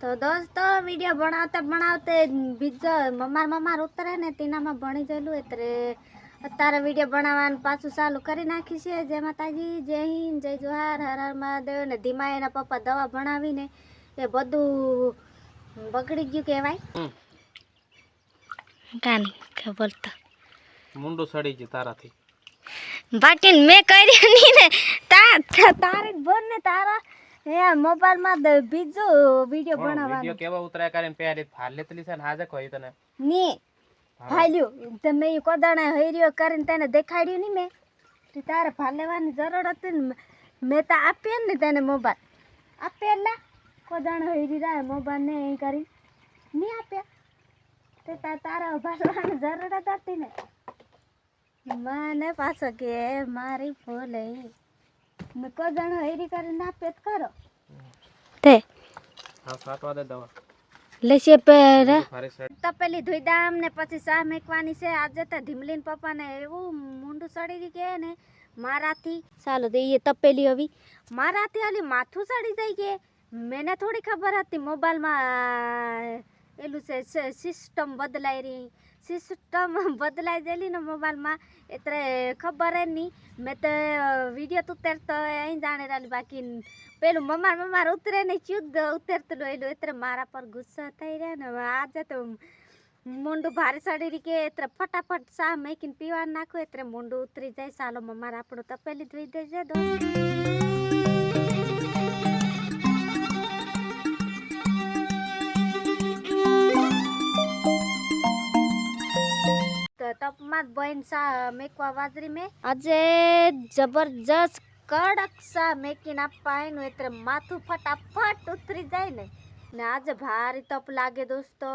તો દોસ્તો વીડિયો ભણાવતા બનાવતે બીજો મમાર મમાર ઉતરે ને તેનામાં ભણી ગયેલું એટલે અત્યારે વીડિયો ભણાવવાનું પાછું ચાલુ કરી નાખી છે. જય માતાજી જય હિન્દ જય જોહાર હર હર મહાદેવ ને ધીમા એના પપ્પા દવા ભણાવીને એ બધું બગડી ગયું કહેવાય. કાની ખબર તો. મુંડો સડી ગયું તારાથી. બાકી મેં કર્યું નહીં ને. તા તારે જ બોલ ને તારા. એ મોબાઈલમાં બીજો વિડિયો બનાવવાનો. વિડિયો કેવા ઉતરાય? કરીને પહેરી ફાલ લેતલી છે ને હાજે કોઈ તને. ની ફાલ્યું. તમે એ કોદાણા હૈર્યો કરીને તને દેખાડ્યું ની મેં. તે તારે ભાલ લેવાની જરૂર હતી ને મેં તો આપ્યો ને તને મોબાઈલ. આપેલા કોદાણે હૈરી રહ્યા મોબાઈલ ને એ કરી. ની આપ્યા. તે તારા ભાલવાની જરૂર હતી ને. મને પાછો કે મારી ફૂલ મેં કોદાણે હૈરી કરીને આપ્યો તો ખરો તે. હા સાટવા દે દવા. લેશે પહેરે તો પેલી તપેલી ધોઈ દામ ને પછી સા મેકવાની છે. આજે તો ધીમલીન પપ્પાને એવું મુંડું સડી રહી કે ને મારાથી. ચાલો તો એ તપેલી આવી મારાથી ઓલી માથું સડી જાય કે? મને થોડી ખબર હતી મોબાઈલમાં એલું છે સિસ્ટમ બદલાઈ રહી. સિસ્ટમ બદલાઈ ગયેલી ને મોબાઈલમાં. એટલે ખબર જ નહીં. મેં તો વીડિયો તો ઉતરતો અહીં જાણે રાલી બાકી. પેલું મમાર મમાર ઉતરે ને ચુદ્ધ ઉતરતું એલું એટલે મારા પર ગુસ્સા થઈ રહ્યા ને આજે તો મુંડું ભારે ચડી રહી કે એટલે ફટાફટ ચા મેકીને પીવા નાખો. એટલે મુંડું ઉતરી જાય. ચાલો મમાર આપણું તપેલી ધોઈ દેજે દો તપમાં બહેન સા મેકવા વાદરી મેં. આજે જબરજસ્ત કડક સા મેકીને આપવા એનું એટલે માથું ફટાફટ ઉતરી જાય ને. ને આજે ભારે તપ લાગે દોસ્તો.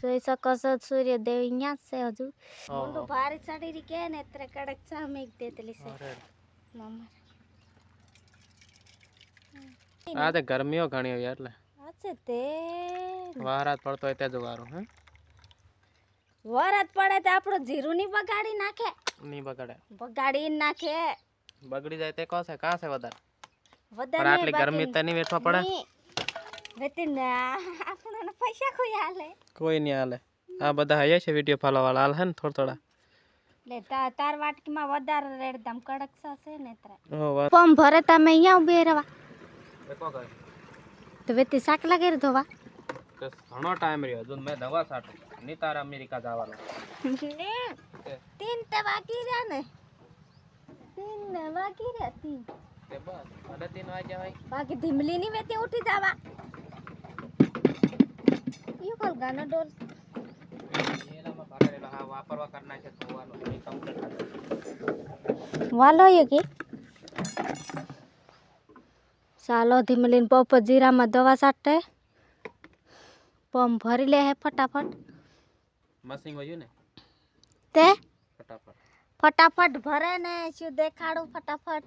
જોઈ શકો છો સૂર્યદેવ અહીંયા જ છે હજુ. મોટું ભારે ચડી રહી કે ને એટલે કડક સા મેક દેતલી છે. મમ્મા આ તે ગરમીઓ ઘણી હોય એટલે આજે તે. વારાત પડતો હોય તે જ વારો હે? વરાત પડે તો આપણું જીરું ની બગાડી નાખે? નહીં બગાડે. બગાડી નાખે. બગડી જાય તે કોસે? કાં છે વધારે વધારે આટલી ગરમી તો નહીં વેઠવા પડે? વેતીન આપણને પૈસા કોઈ હાલે કોઈ નહીં હાલે આ બધા હૈયા છે વીડિયો ફોલો વાળા હાલ હે ને થોડા થોડા. લે તા તાર વાટકીમાં વધારે રેડદમ કડક છે ને ત્રે? વાત. ફોર્મ ભરે તમે અહીંયા ઊભી રહેવા. તો વેતી શાક લાગે ધોવા કે ઘણો ટાઈમ રહ્યો. હજુ મેં દવા સાટું નહીં તારે અમેરિકા જવાનું. તીન તે બાકી રહ્યા ને. તીન ને બાકી રહ્યા તીન. તે બસ સાડા ત્રણ વાગ્યા હોય. બાકી ધીમલી ની વેતી ઉઠી જવા. યું કોલ ગાનો ડોલ. એનામાં ભાગેલો હા વાપરવા કરી નાખે ધોવાનું એ કમ્પ્લીટ વાલો એ કે. ચાલો ધીમલીન પપ જીરામાં દવા સાટે પંપ ભરી લે હે ફટાફટ. મશીન હોય ને? તે? ફટાફટ. ફટાફટ ભરે ને શું દેખાડું ફટાફટ.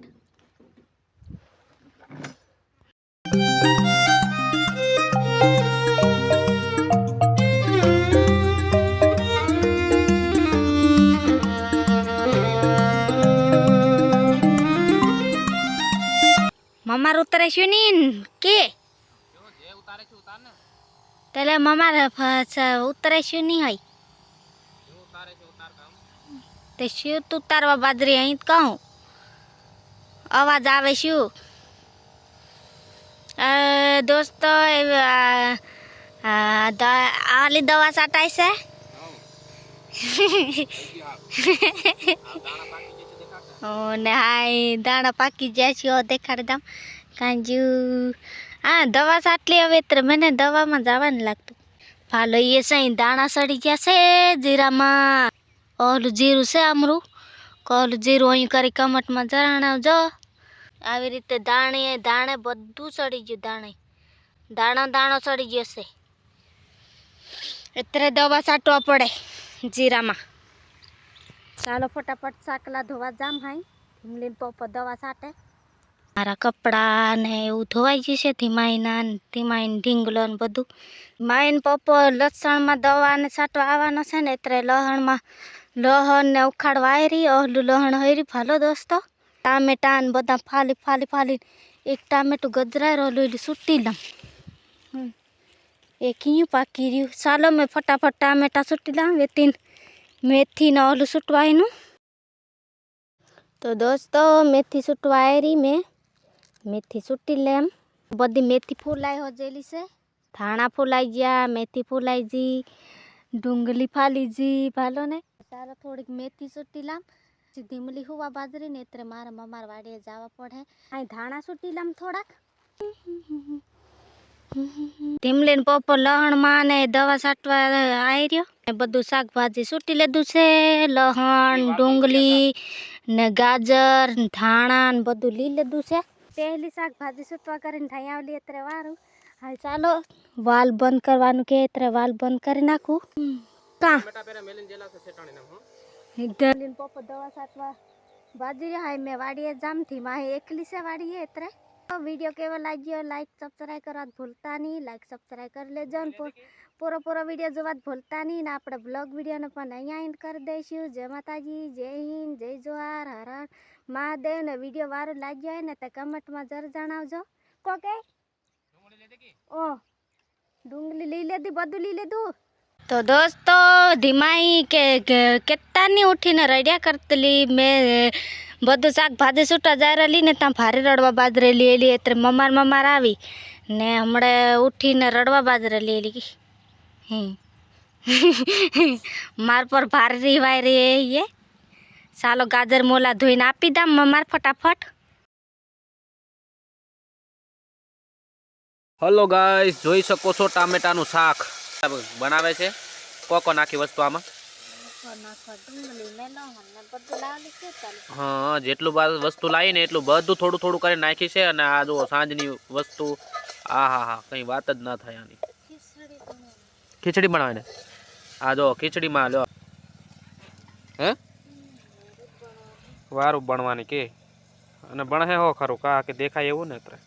મમાર ઉતરે શું ની કે તેલે મમાર ઉતરે શું નહીં હોય? તે શું તું તારવા બાદરી અહીં કહું? અવાજ આવે શું? દોસ્તો આલી દવા સાટાય છે? ને હા દાણા પાકી જાય છે દેખાડી દમ. કાંજુ. હા, દવા સાટલી હવે મને દવામાં જવાનું લાગતું. ભાલો એ સહી દાણા સડી ગયા છે જીરામાં. ઓલું જીરું છે આમરું. કોલું જીરું અહીં કરી કમટમાં જણાવજો આવી રીતે દાણે દાણે બધું સડી ગયું, દાણે. દાણો દાણો સડી ગયો છે. એટલે દવા છાંટવા પડે જીરામાં. ચાલો ફટાફટ સાકલા ધોવા જામ હાઈ. હિમલીન પપ્પા દવા છાંટે મારા કપડાં ને એવું ધોવાઈ જશે ધીમાઈના ને ધીમાઈને ઢીંગલો ને બધું. માઈન પપ્પો લસણમાં દવા ને છાંટવા આવવાનો છે ને, એટલે લહણમાં, લહણ ને ઉખાડવા આવી ઓલું લહણ હરી ભાલો દોસ્તો. ટામેટા ને બધા ફાલી ફાલી ફાલી એક ટામેટું ગજરાય રહેલું એટલે સૂટી લઉં. એ કીયું પાકી રહ્યું. ચાલો મેં ફટાફટ ટામેટા સૂટી લઉં વેતીન મેથીને ઓલું સૂટવાયનું. તો દોસ્તો, મેથી સૂટવા આવી મેં. મેથી સૂટી લેમ. બધી મેથી ફૂલાઈ હોજેલી છે. ધાણા ફૂલાઈ ગયા, મેથી ફૂલાઈ જી, ડુંગળી ફાલી જી, ભાલો ને. ચાલો થોડીક મેથી સૂટી લામ. ધીમલી હુવા બાજરી ને એટલે મારે મમાર વાડીએ જવા પડે. અહીં ધાણા સૂટી લામ થોડાક. ધીમલીને પપ્પો લહણમાં ને દવા છાંટવા આવી રહ્યો ને બધું શાકભાજી સૂટી લીધું છે. લહણ, ડુંગળી ને ગાજર ધાણા ને બધું લઈ લીધું છે. પહેલી શાકભાજી સૂટવા કરીને થઈ આવલી અત્યારે વારું. હાલ ચાલો, વાલ બંધ કરવાનું કે અત્યારે વાલ બંધ કરી નાખું. કા? પપ્પો દવા સાટવા બાજરી હાય, મેં વાડીએ જામથી, માહે એકલી છે વાડીએ એટલે વીડિયો કેવો લાગ્યો લાઈક સબસ્ક્રાઈબ કરવા ભૂલતા નહીં લાઈક સબસ્ક્રાઈબ કરી લેજો ને પૂ- પૂરો પૂરો વીડિયો જોવા જ ભૂલતા નહીં ને આપણે બ્લોગ વિડીયોને પણ અહીંયા એન્ડ કરી દઈશું જય માતાજી જય હિન્દ જય જોહાર હર હર મહાદેવ ને વીડિયો વારો લાગ્યો હોય ને તો કમેન્ટમાં જરૂર જણાવજો કોકે ઓ ડુંગળી લઈ લીધી બધું લઈ લીધું તો દોસ્તો ધીમાઈ કે કે- કેટલાની ઉઠીને રડ્યા કરતલી મેં બધું શાક શાકભાજી છૂટા જારેલી ને ત્યાં ભારે રડવા બાજરે લેલી એટલે મમાર મમાર આવી. ને હમણાં ઉઠીને રડવા બાજરેલી લેલી. હમ. માર પર ભારે રીવાય રે એ. ચાલો ગાજર મોલા ધોઈને આપી દામ મમાર ફટાફટ. હલો ગાઈસ જોઈ શકો છો ટામેટાનું શાક. બનાવે છે? કોકો નાખી વસ્તુ આમાં? હા, જેટલું વસ્તુ લાવી ને એટલું બધું થોડું થોડું કરી નાખી છે અને આ જુઓ સાંજની વસ્તુ. આ હા હા, કંઈ વાત જ ના થાય આની. ખીચડી બનાવે ને આ જો ખીચડીમાં લો હે? વારું બનવાની કે. અને બણે હો ખરું, કા કે દેખાય એવું ને અત્યારે.